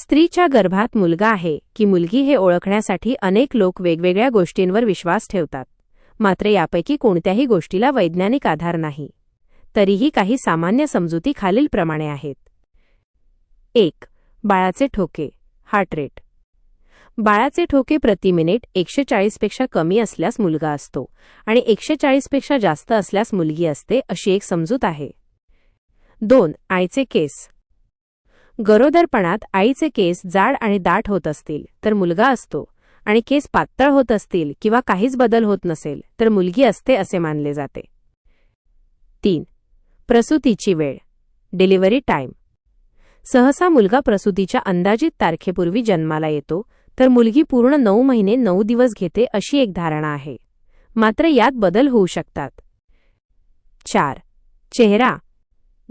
स्त्रीच्या गर्भात मुलगा आहे की मुलगी हे ओळखण्यासाठी अनेक लोक वेगवेगळ्या गोष्टींवर विश्वास ठेवतात. मात्र यापैकी कोणत्याही गोष्टीला वैज्ञानिक आधार नाही. तरीही काही सामान्य समजुती खालीलप्रमाणे आहेत. एक बाळाचे ठोके हार्ट रेट बाळाचे ठोके प्रति मिनिट एकशे चाळीसपेक्षा कमी असल्यास मुलगा असतो आणि एकशे चाळीसपेक्षा जास्त असल्यास मुलगी असते अशी एक समजूत आहे. दोन आईचे केस. गरोदरपणात आईचे केस जाड आणि दाट होत असतील तर मुलगा असतो. आणि केस पातळ होत असतील किंवा काहीच बदल होत नसेल तर मुलगी असते असे मानले जाते. तीन. प्रसूतीची वेळ. डिलिव्हरी टाईम सहसा मुलगा प्रसूतीच्या अंदाजित तारखेपूर्वी जन्माला येतो तर मुलगी पूर्ण नऊ महिने नऊ दिवस घेते अशी एक धारणा आहे. मात्र यात बदल होऊ शकतात. चार. चेहरा.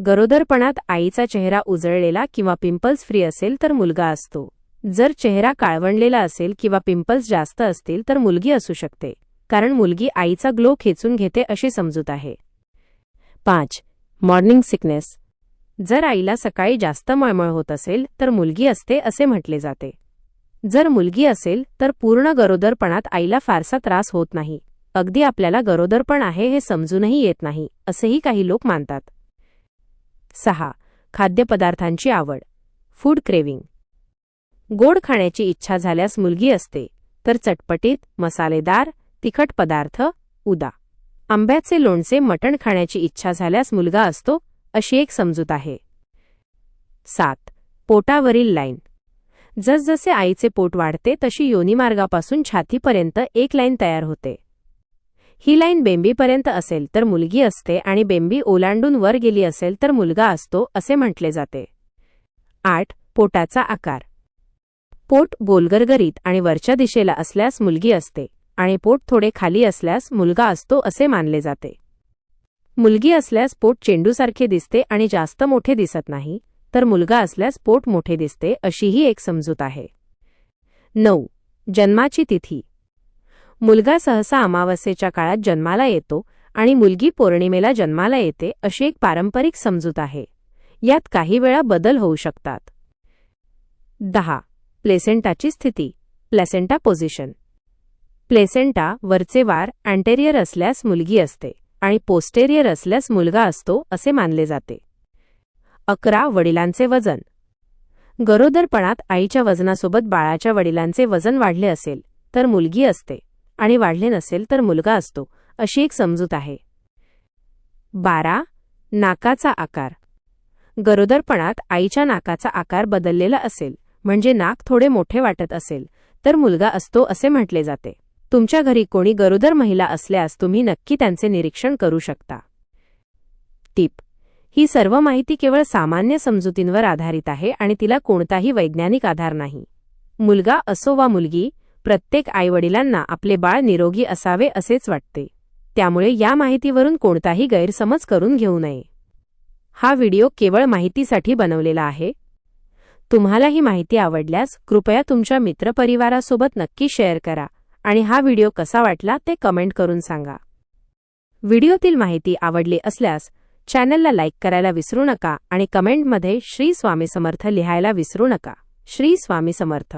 गरोदरपणात आईचा चेहरा उजळलेला किंवा पिंपल्स फ्री असेल तर मुलगा असतो. जर चेहरा काळवणलेला असेल किंवा पिंपल्स जास्त असतील तर मुलगी असू शकते कारण मुलगी आईचा ग्लो खेचून घेते अशी समजूत आहे. पाच मॉर्निंग सिकनेस. जर आईला सकाळी जास्त मळमळ होत असेल तर मुलगी असते असे म्हटले जाते. जर मुलगी असेल तर पूर्ण गरोदरपणात आईला फारसा त्रास होत नाही. अगदी आपल्याला गरोदरपण आहे हे समजूनही येत नाही असेही काही लोक मानतात. सहा. खाद्यपदार्थांची आवड. फूड क्रेविंग गोड खाण्याची इच्छा झाल्यास मुलगी असते. तर चटपटीत मसालेदार तिखट पदार्थ उदा. आंब्याचे लोणचे मटण खाण्याची इच्छा झाल्यास मुलगा असतो अशी एक समजूत आहे. सात. पोटावरील लाईन. जसजसे आईचे पोट वाढते तशी योनिमार्गापासून छातीपर्यंत एक लाईन तयार होते. ही लाईन बेंबीपर्यंत असेल तर मुलगी असते आणि बेंबी ओलांडून वर गेली असेल तर मुलगा असतो असे म्हटले जाते. आठ. पोटाचा आकार. पोट गोलगरगरीत आणि वरच्या दिशेला असल्यास मुलगी असते आणि पोट थोडे खाली असल्यास मुलगा असतो असे मानले जाते. मुलगी असल्यास पोट चेंडूसारखे दिसते आणि जास्त मोठे दिसत नाही तर मुलगा असल्यास पोट मोठे दिसते अशीही एक समजूत आहे. नऊ. जन्माची तिथी. मुलगा सहसा अमावस्येच्या काळात जन्माला येतो आणि मुलगी पौर्णिमेला जन्माला येते अशी एक पारंपरिक समजूत आहे. यात काही वेळा बदल होऊ शकतात. दहा. प्लेसेंटाची स्थिती. Placenta position. प्लेसेंटा वरचे वार अँटेरियर असल्यास मुलगी असते आणि पोस्टेरियर असल्यास मुलगा असतो असे मानले जाते. अकरा. वडिलांचे वजन. गरोदरपणात आईच्या वजनासोबत बाळाच्या वडिलांचे वजन वाढले असेल तर मुलगी असते. आणि वाढले नसेल तर मुलगा असतो अशी एक समजूत आहे. बारा. नाकाचा आकार. गरोदरपणात आईच्या नाकाचा आकार बदललेला असेल म्हणजे नाक थोडे मोठे वाटत असेल तर मुलगा असतो असे म्हटले जाते. तुमच्या घरी कोणी गरोदर महिला असल्यास तुम्ही नक्की त्यांचे निरीक्षण करू शकता. टीप. ही सर्व माहिती केवळ सामान्य समजुतींवर आधारित आहे आणि तिला कोणताही वैज्ञानिक आधार नाही. मुलगा असो वा मुलगी प्रत्येक आईवडिलांना आपले बाळ निरोगी असावे असेच वाटते. त्यामुळे या माहितीवरून कोणताही गैरसमज करून घेऊ नये. हा व्हिडिओ केवळ माहितीसाठी बनवलेला आहे. तुम्हाला ही माहिती आवडल्यास कृपया तुमच्या मित्रपरिवारासोबत नक्की शेअर करा आणि हा व्हिडिओ कसा वाटला ते कमेंट करून सांगा. व्हिडिओतील माहिती आवडली असल्यास चॅनलला लाईक करायला विसरू नका आणि कमेंटमध्ये श्री स्वामी समर्थ लिहायला विसरू नका. श्री स्वामी समर्थ.